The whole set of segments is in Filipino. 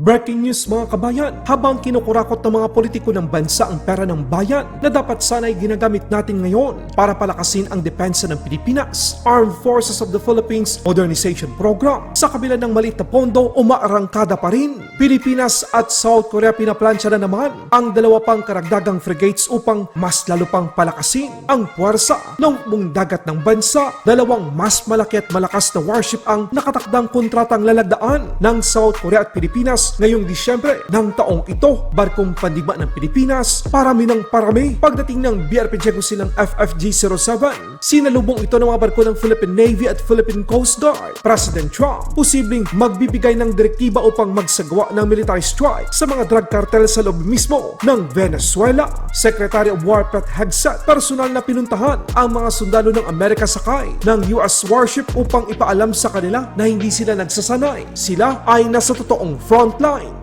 Breaking news mga kabayan, habang kinukurakot ng mga politiko ng bansa ang pera ng bayan na dapat sana'y ginagamit natin ngayon para palakasin ang depensa ng Pilipinas, Armed Forces of the Philippines Modernization Program. Sa kabila ng maliit na pondo, umaarangkada pa rin. Pilipinas at South Korea pinaplansya na naman ang dalawa pang karagdagang frigates upang mas lalo pang palakasin ang puwersa ng hukbong dagat ng bansa. Dalawang mas malaki at malakas na warship ang nakatakdang kontratang lalagdaan ng South Korea at Pilipinas ngayong Disyembre ng taong ito. Barkong pandigma ng Pilipinas, parami ng parami. Pagdating ng BRP Diego silang FFG-07, sinalubong ito ng mga barko ng Philippine Navy at Philippine Coast Guard. President Trump, posibleng magbibigay ng direktiba upang magsagawa ng military strike sa mga drug cartel sa loob mismo ng Venezuela. Secretary of War Pete Hegseth, personal na pinuntahan ang mga sundalo ng Amerika sakay ng US warship upang ipaalam sa kanila na hindi sila nagsasanay. Sila ay nasa totoong frontline.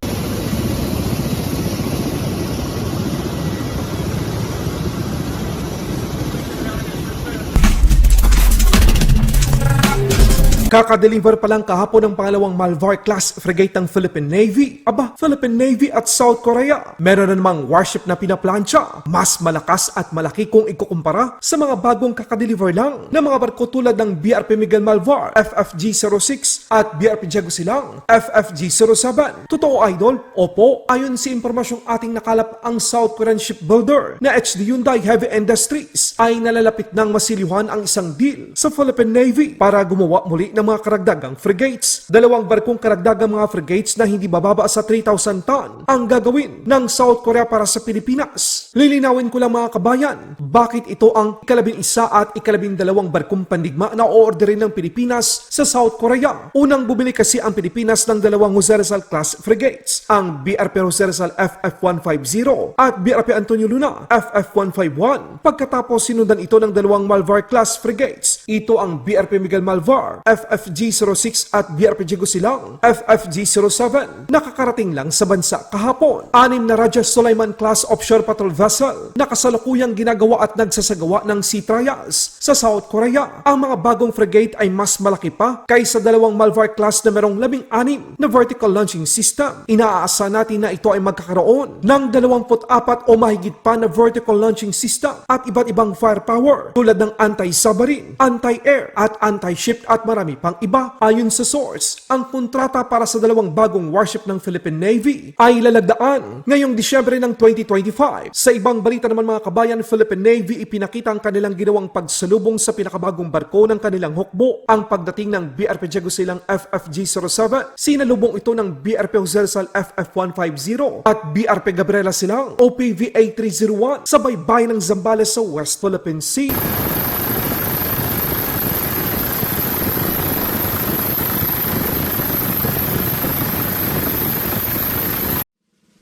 Kakadeliver pa lang kahapon ng pangalawang Malvar-class frigate ng Philippine Navy. Aba, Philippine Navy at South Korea. Meron na namang warship na pinaplansya. Mas malakas at malaki kung ikukumpara sa mga bagong kakadeliver lang ng mga barko tulad ng BRP Miguel Malvar, FFG-06 at BRP Diego Silang, FFG-07. Totoo idol? Opo, ayon sa impormasyong ating nakalap ang South Korean shipbuilder na HD Hyundai Heavy Industries ay nalalapit ng masilyuhan ang isang deal sa Philippine Navy para gumawa muli ng mga karagdagang frigates. Dalawang barkong karagdagang mga frigates na hindi bababa sa 3,000 ton ang gagawin ng South Korea para sa Pilipinas. Lilinawin ko lang mga kabayan, bakit ito ang ikalabing isa at ikalabing dalawang barkong pandigma na o-orderin ng Pilipinas sa South Korea. Unang bumili kasi ang Pilipinas ng dalawang Jose class frigates, ang BRP Jose Rizal FF-150 at BRP Antonio Luna FF-151. Pagkatapos sinundan ito ng dalawang Malvar class frigates, ito ang BRP Miguel Malvar FFG-06 at BRP Diego Silang FFG-07. Nakakarating lang sa bansa kahapon. Anim na Raja Sulaiman class offshore patrol vessel na kasalukuyang ginagawa at nagsasagawa ng sea trials sa South Korea. Ang mga bagong frigate ay mas malaki pa kaysa dalawang Malvar class na merong labing anim na vertical launching system. Inaasa natin na ito ay magkakaroon ng 24 o mahigit pa na vertical launching system at iba't ibang firepower tulad ng anti-submarine, anti-air at anti-ship at marami pang iba. Ayon sa source, ang kontrata para sa dalawang bagong warship ng Philippine Navy ay lalagdaan ngayong Disyembre ng 2025. Sa ibang balita naman mga kabayan, Philippine Navy ipinakita ang kanilang ginawang pagsalubong sa pinakabagong barko ng kanilang hukbo. Ang pagdating ng BRP Diego silang FFG-07, sinalubong ito ng BRP Jose Rizal FF-150 at BRP Gabriela silang OPV-A301 sa baybayin ng Zambales sa West Philippine Sea.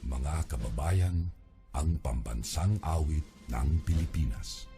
Mga kababayan, ang pambansang awit ng Pilipinas.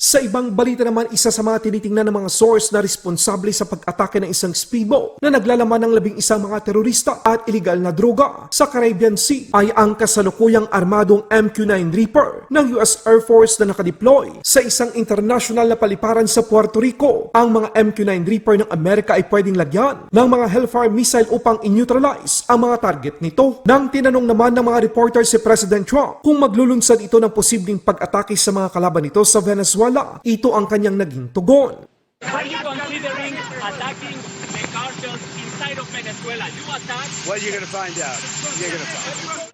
Sa ibang balita naman, isa sa mga tinitingnan ng mga source na responsable sa pag-atake ng isang speedboat na naglalaman ng labing isang mga terorista at iligal na droga sa Caribbean Sea ay ang kasalukuyang armadong MQ-9 Reaper ng US Air Force na nakadeploy sa isang international na paliparan sa Puerto Rico. Ang mga MQ-9 Reaper ng Amerika ay pwedeng lagyan ng mga Hellfire missile upang in-neutralize ang mga target nito. Nang tinanong naman ng mga reporter si President Trump kung maglulunsad ito ng posibleng pag-atake sa mga kalaban nito sa Venezuela, ito ang kanyang naging tugon. Are you considering attacking the cartels inside of Venezuela. You attack. Well, you're going to find out. You're going to find out.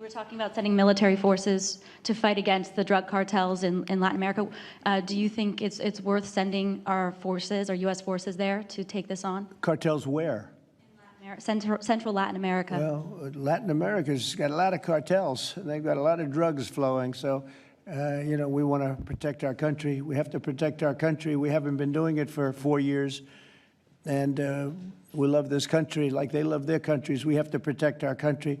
We're talking about sending military forces to fight against the drug cartels in, in Latin America. Uh, do you think it's, it's worth sending our forces, our U.S. forces there to take this on? Cartels where? Amer- Central, Central Latin America. Well, Latin America's got a lot of cartels. And they've got a lot of drugs flowing. So, uh, you know, we want to protect our country. We have to protect our country. We haven't been doing it for four years. And uh, we love this country like they love their countries. We have to protect our country.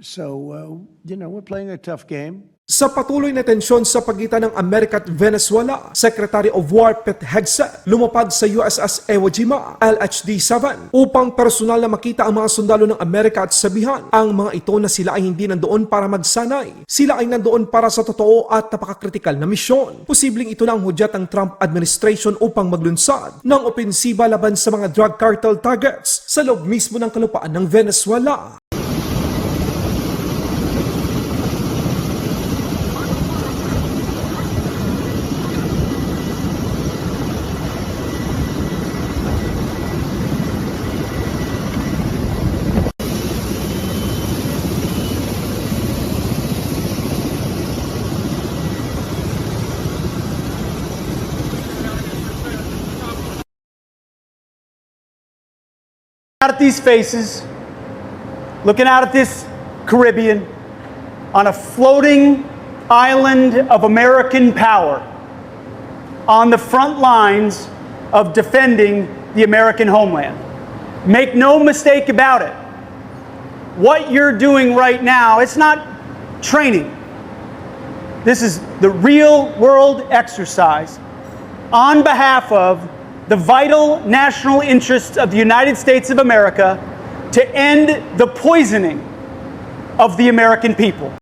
So, uh, you know, we're playing a tough game. Sa patuloy na tensyon sa pagitan ng Amerika at Venezuela, Secretary of War Pete Hegseth lumapag sa USS Iwo Jima LHD-7 upang personal na makita ang mga sundalo ng Amerika at sabihan ang mga ito na sila ay hindi nandoon para magsanay. Sila ay nandoon para sa totoo at napakakritikal na misyon. Posibleng ito na ang hudyat ng Trump administration upang maglunsad ng opensiba laban sa mga drug cartel targets sa loob mismo ng kalupaan ng Venezuela. Out at these faces, looking out at this Caribbean, on a floating island of American power, on the front lines of defending the American homeland. Make no mistake about it. What you're doing right now, it's not training. This is the real world exercise on behalf of the vital national interests of the United States of America to end the poisoning of the American people.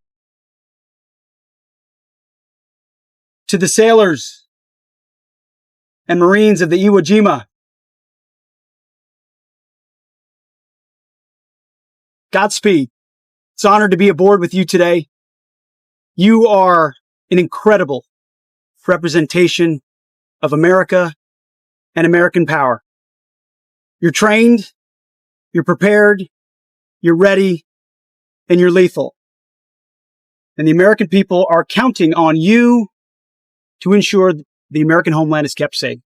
To the sailors and Marines of the Iwo Jima, Godspeed. It's an honor to be aboard with you today. You are an incredible representation of America and American power. You're trained, you're prepared, you're ready, and you're lethal. And the American people are counting on you to ensure the American homeland is kept safe.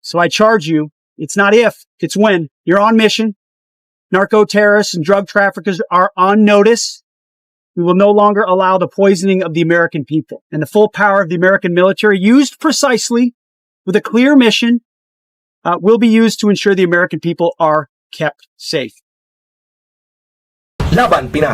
So I charge you, it's not if, it's when. You're on mission. Narco terrorists and drug traffickers are on notice. We will no longer allow the poisoning of the American people and the full power of the American military used precisely with a clear mission uh, will be used to ensure the American people are kept safe. Pinas